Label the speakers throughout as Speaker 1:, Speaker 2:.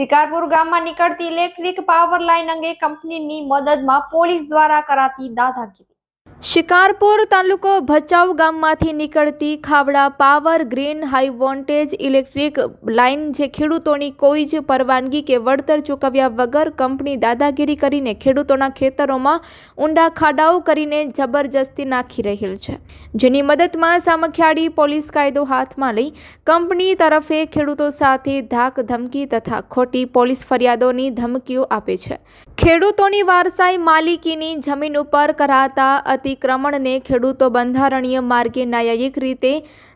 Speaker 1: શિકારપુર ગામમાં નીકળતી electric power line અંગે કંપનીની મદદમાં પોલીસ દ્વારા કરાતી દાદાગીરી શિકારપુર તાલુકો ભચાઉ ગામમાંથી નીકળતી Khavda power green high voltage electric line જે ખેડૂતોની કોઈ જ પરવાનગી કે વળતર ચૂકવ્યા વગર કંપની દાદાગીરી કરીને ખેડૂતોના ખેતરોમાં ઊંડા ખાડાઓ કરીને જબરજસ્તી નાખી રહેલ છે. જેની મદદમાં સામખિયાળી પોલીસ કાયદો હાથમાં લઈ કંપની તરફે ખેડૂતો સાથે ધાક ધમકી તથા ખોટી પોલીસ ફરિયાદોની ધમકીઓ આપે છે. ખેડૂતોની વારસાઈ માલિકીની જમીન ઉપર કરાતા અતિક્રમણને ખેડૂતો બંધારણીય માર્ગે ન્યાયિક રીતે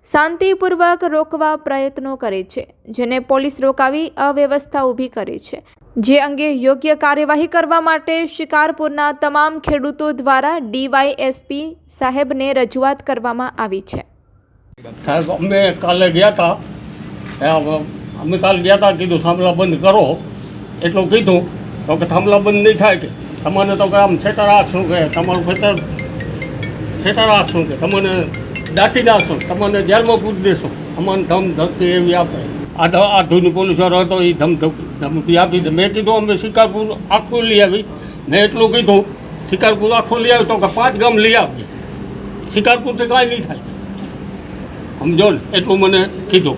Speaker 1: શાંતિપૂર્વક રોકવા પ્રયત્નો કરે છે, જેને પોલીસ રોકાવી અવ્યવસ્થા ઊભી કરે છે. જે અંગે યોગ્ય કાર્યવાહી કરવા માટે શિકારપુરના તમામ ખેડૂતો દ્વારા ડીવાયએસપી સાહેબને રજૂઆત કરવામાં આવી છે.
Speaker 2: સાહેબ, અમે કાલે ગયા હતા અમે કાલે ગયા હતા કીધું થાંભલા બંધ કરો. એટલું કીધું. તો કે થાંભલા બંધ નહીં થાય કે. તમારે તો કે આમ ખેતર આ શું કે તમારું ખેતર સેટર છું કે? તમને દાટી નાખશું તમને જેલમાં પૂરી દેશું. અમને ધમ ધમકી એવી આપે. આ ધ- આ ધૂની પોલીસવાળો હતો એ ધમ ધમ- ધમકી આપી દે મેં કીધું અમે શિકારપુર આખું લઈ આવી. મેં એટલું કીધું શિકારપુર આખું લઈ આવી તો કે પાંચ ગામ લઈ આવીએ શિકારપુરથી કાંઈ નહીં થાય. સમજો ને? એટલું મને કીધું.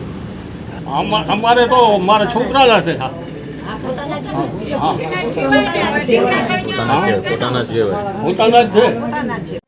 Speaker 2: અમા- અમારે તો મારા છોકરાના છે હા.
Speaker 3: પોતાના જ છે.